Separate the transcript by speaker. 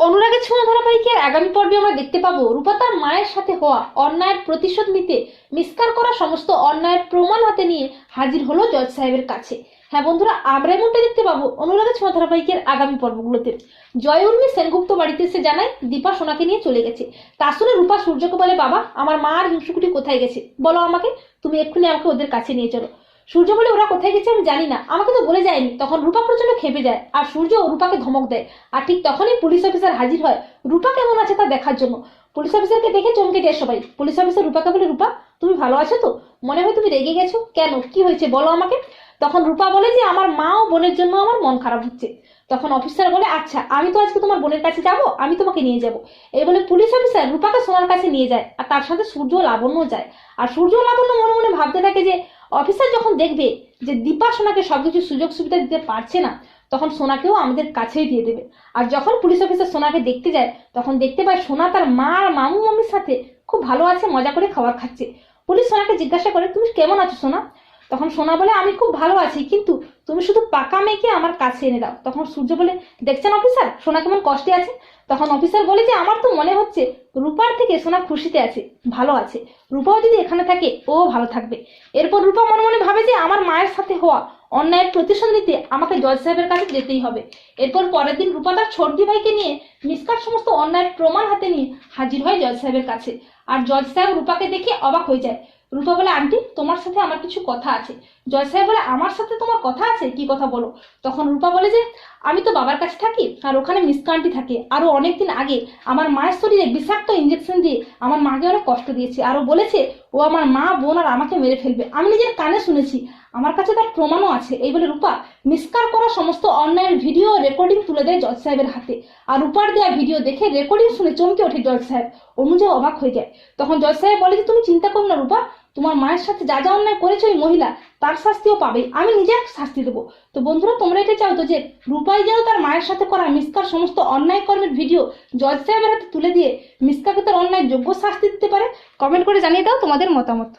Speaker 1: অনুরাগের ছোঁয়া ধারাবাহিকের আগামী পর্বে আমরা দেখতে পাবো রূপা তার মায়ের সাথে হওয়া অন্যায়ের প্রতিশোধ নিতে, মিসকার করা সমস্ত অন্যায়ের প্রমাণ হাতে নিয়ে হাজির হলো জজ সাহেবের কাছে। হ্যাঁ বন্ধুরা, আমরা এমনটা দেখতে পাবো অনুরাগের ছোঁয়া ধারাবাহিকের আগামী পর্বগুলোতে। জয় উর্মি সেনগুপ্ত বাড়িতে এসে জানায়, দীপা সোনাকে নিয়ে চলে গেছে। তা শুনে রূপা সূর্যকে বলে, বাবা, আমার মা আর হিংসুকুটি কোথায় গেছে? বলো আমাকে, তুমি এক্ষুনি আমাকে ওদের কাছে নিয়ে চলো। সূর্য বলে ওরা কোথায় গেছে আমি জানি না। আমাকে তো বলে যায়নি। তখন রূপা প্রচণ্ড খেপে যায় আর সূর্য রূপাকে ধমক দেয়। আর ঠিক তখনই পুলিশ অফিসার হাজির হয়। রূপা কেমন আছে তা দেখার জন্য। পুলিশ অফিসারকে দেখে চমকে যায় সবাই। পুলিশ অফিসার রূপাকে বলে, রূপা, তুমি ভালো আছো তো? মনে হয় তুমি রেগে গেছো। কেন? কি হয়েছে? বলো আমাকে। তখন রূপা বলে যে, আমার মা ও বোনের জন্য আমার মন খারাপ হচ্ছে। তখন অফিসার বলে আচ্ছা আমি তো আজকে তোমার বোনের কাছে যাব। আমি তোমাকে নিয়ে যাব। এই বলে পুলিশ অফিসার রূপাকে সোনার কাছে নিয়ে যায়। আর তার সাথে সূর্য লাবণ্য যায়। আর সূর্য লাবণ্য মনে মনে ভাবতে থাকে যে অফিসার যখন দেখবে যে দীপা সোনাকে সবকিছু সুযোগ সুবিধা দিতে পারছে না, তখন সোনাকেও আমাদের কাছেই দিয়ে দেবে। আর যখন পুলিশ অফিসার সোনাকে দেখতে যায়, তখন দেখতে পায় সোনা তার মা আর মামু মামির সাথে খুব ভালো আছে, মজা করে খাবার খাচ্ছে। পুলিশ সোনাকে জিজ্ঞাসা করে, তুমি কেমন আছো সোনা? তখন সোনা বলে, আমি খুব ভালো আছি, কিন্তু তুমি শুধু পাকা মেয়েকে আমার কাছে এনে দাও। তখন সূর্য বলে, দেখছেন অফিসার? সোনা কেমন কষ্টে আছে? তখন অফিসার বলে যে, আমার তো মনে হচ্ছে রূপার থেকে সোনা খুশিতে আছে, ভালো আছে। রূপাও যদি এখানে থাকে, ও ভালো থাকবে। এরপর রূপা মনে মনে ভাবে যে, আমার মায়ের সাথে হওয়া অন্যায়ের প্রতিশোধ নিতে আমাকে জজ সাহেবের কাছে যেতেই হবে। এরপর পরের দিন রূপা তার ছোটদি ভাইকে নিয়ে মিসকার সমস্ত অন্যায়ের প্রমাণ হাতে নিয়ে হাজির হয় জজ সাহেবের কাছে। আর জজ সাহেব রূপাকে দেখে অবাক হয়ে যায়। রূপা বলে, আন্টি, তোমার সাথে আমার কিছু কথা আছে। জয় সাহেব বলে, আমার সাথে তোমার কথা আছে? কি কথা বলো? তখন রূপা বলে যে, আমি তো বাবার কাছে থাকি, আর ওখানে মিসকা আন্টি থাকে। আরও অনেকদিন আগে আমার মায়ের শরীরে বিষাক্ত ইঞ্জেকশন দিয়ে আমার মাকে অনেক কষ্ট দিয়েছে। আরও বলেছে, ও আমার মা, বোন আর আমাকে মেরে ফেলবে। আমি নিজের কানে শুনেছি, আমার কাছে তার প্রমাণও আছে। এই বলে রূপা মিসকার করা সমস্ত অন্যায়ের ভিডিও রেকর্ডিং তুলে দেয় জজ সাহেবের হাতে। আর রূপার দেওয়া ভিডিও দেখে রেকর্ডিং শুনে চমকে ওঠে জজ সাহেব। অনুযায়ী অবাক হয়ে যায়। তখন জজ সাহেব বলে যে, তুমি চিন্তা করো না রূপা তোমার মায়ের সাথে যা যা অন্যায় করেছে ওই মহিলা, তার শাস্তিও পাবে। আমি নিজে শাস্তি দেবো। তো বন্ধুরা, তোমরা এটা চাও তো যে রূপাই যেন তার মায়ের সাথে করা মিসকার সমস্ত অন্যায় কর্মের ভিডিও জজ সাহেবের হাতে তুলে দিয়ে মিসকাকে তার অন্যায় যোগ্য শাস্তি দিতে পারে? কমেন্ট করে জানিয়ে দাও তোমাদের মতামত।